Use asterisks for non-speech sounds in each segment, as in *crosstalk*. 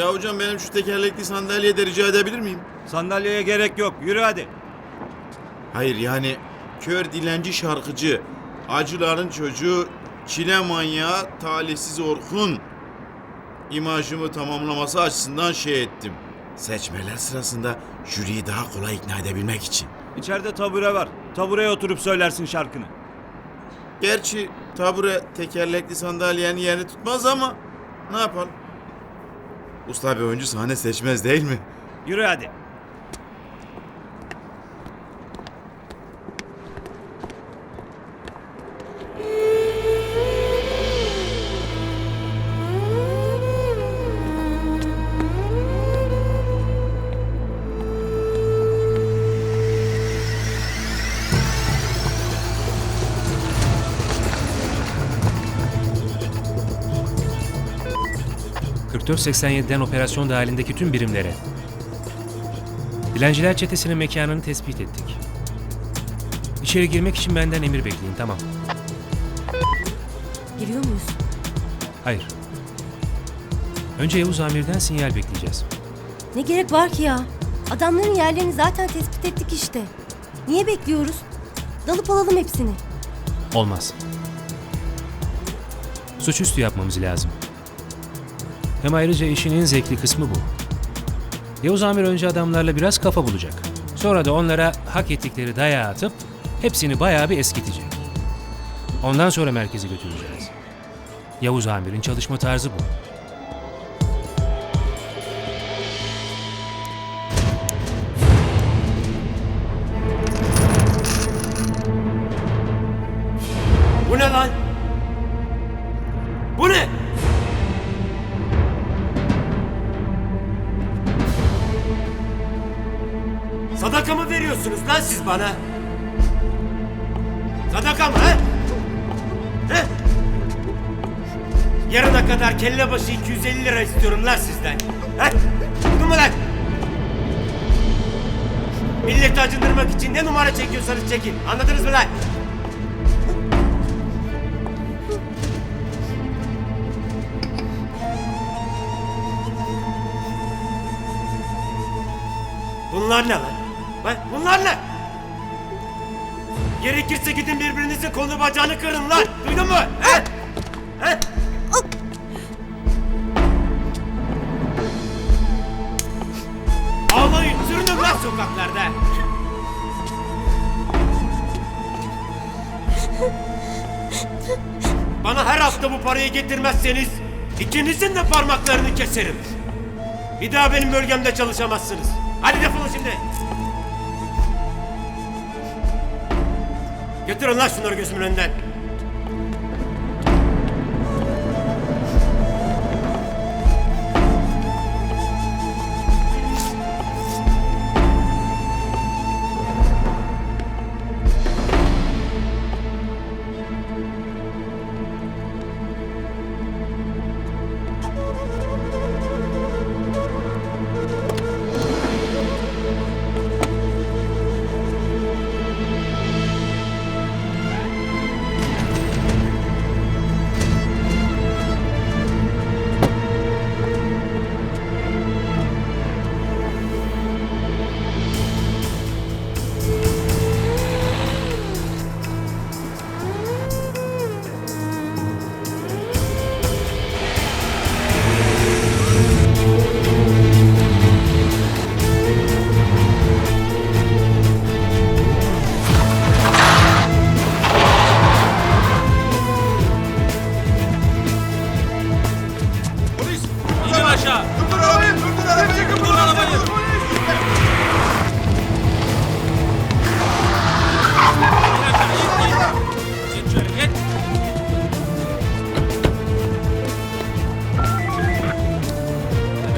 Ya hocam benim şu tekerlekli sandalyeye de rica edebilir miyim? Sandalyeye gerek yok. Yürü hadi. Hayır yani kör dilenci şarkıcı, acıların çocuğu, çile manyağı, talihsiz Orkun imajımı tamamlaması açısından şey ettim. Seçmeler sırasında jüriyi daha kolay ikna edebilmek için. İçeride tabure var. Tabureye oturup söylersin şarkını. Gerçi tabure tekerlekli sandalyenin yerini tutmaz ama ne yapalım? Usta bir oyuncu sahne seçmez değil mi? Yürü hadi. ...4487'den operasyon dahilindeki tüm birimlere... ...dilenciler çetesinin mekanını tespit ettik. İçeri girmek için benden emir bekleyin, tamam. Giriyor muyuz? Hayır. Önce Yavuz Amir'den sinyal bekleyeceğiz. Ne gerek var ki ya? Adamların yerlerini zaten tespit ettik işte. Niye bekliyoruz? Dalıp alalım hepsini. Olmaz. Suçüstü yapmamız lazım. Hem ayrıca işin en zevkli kısmı bu. Yavuz Amir önce adamlarla biraz kafa bulacak. Sonra da onlara hak ettikleri dayağı atıp hepsini bayağı bir eskitecek. Ondan sonra merkeze götüreceğiz. Yavuz Amir'in çalışma tarzı bu. Bu ne lan? Bu ne? Sadaka mı veriyorsunuz lan siz bana? Sadaka mı he? He? Yarına kadar kelle başı 250 lira istiyorum lan sizden. He? Duydun mu lan? Milleti acındırmak için ne numara çekiyorsanız çekin. Anladınız mı lan? Bunlar ne lan? Lan bunlar ne? Gerekirse gidin birbirinizin kolunu bacağını kırın lan. Duydun mu? He? He? Ağlayın, sürünün lan sokaklarda. Bana her hafta bu parayı getirmezseniz ikinizin de parmaklarını keserim. Bir daha benim bölgemde çalışamazsınız. Hadi defolun şimdi. Götürün lan şunları gözümün önünden.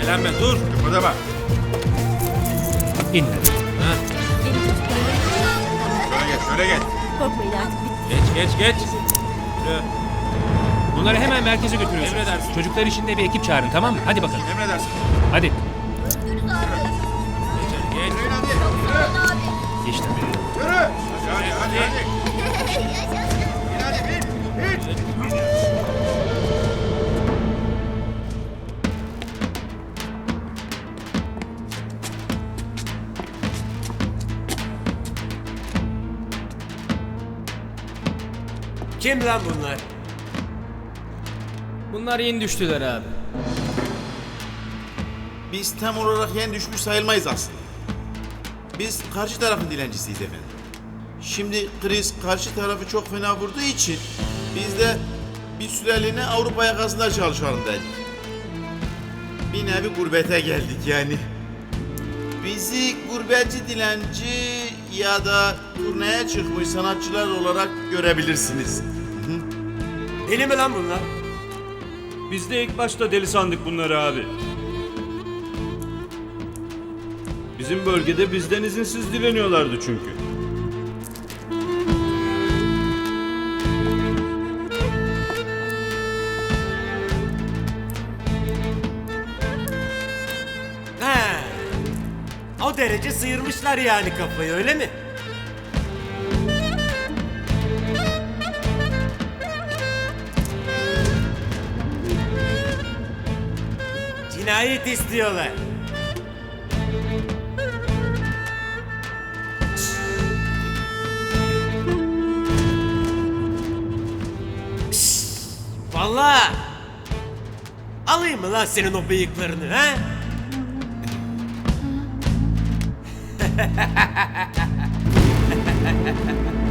Elenme dur. Burada İn. Gelin çocuklar. Şöyle geç, şöyle geç. Korkmayın artık. Geç geç geç. Bunları hemen merkeze götürüyorsunuz. Emredersin. Çocuklar için de bir ekip çağırın tamam mı? Hadi bakalım. Emredersin. Hadi. Geçtim beni. Yürü. Hadi hadi hadi. Hadi bin. Bin. Kim lan bunlar? Bunlar yeni düştüler abi. Biz tam olarak yeni düşmüş sayılmayız aslında. Biz karşı tarafın dilencisiyiz efendim. Şimdi kriz karşı tarafı çok fena vurduğu için biz de bir süreliğine Avrupa yakasında çalışalım dedik. Bir nevi gurbete geldik yani. Bizi gurbetçi dilenci ya da turneye çıkmış sanatçılar olarak görebilirsiniz. Deli mi lan bunlar? Biz de ilk başta deli sandık bunları abi. Bizim bölgede bizden izinsiz dileniyorlardı çünkü. He. O derece sıyırmışlar yani kafayı öyle mi? Cinayet istiyorlar. Alayım mı lan senin o bıyıklarını ha? *laughs*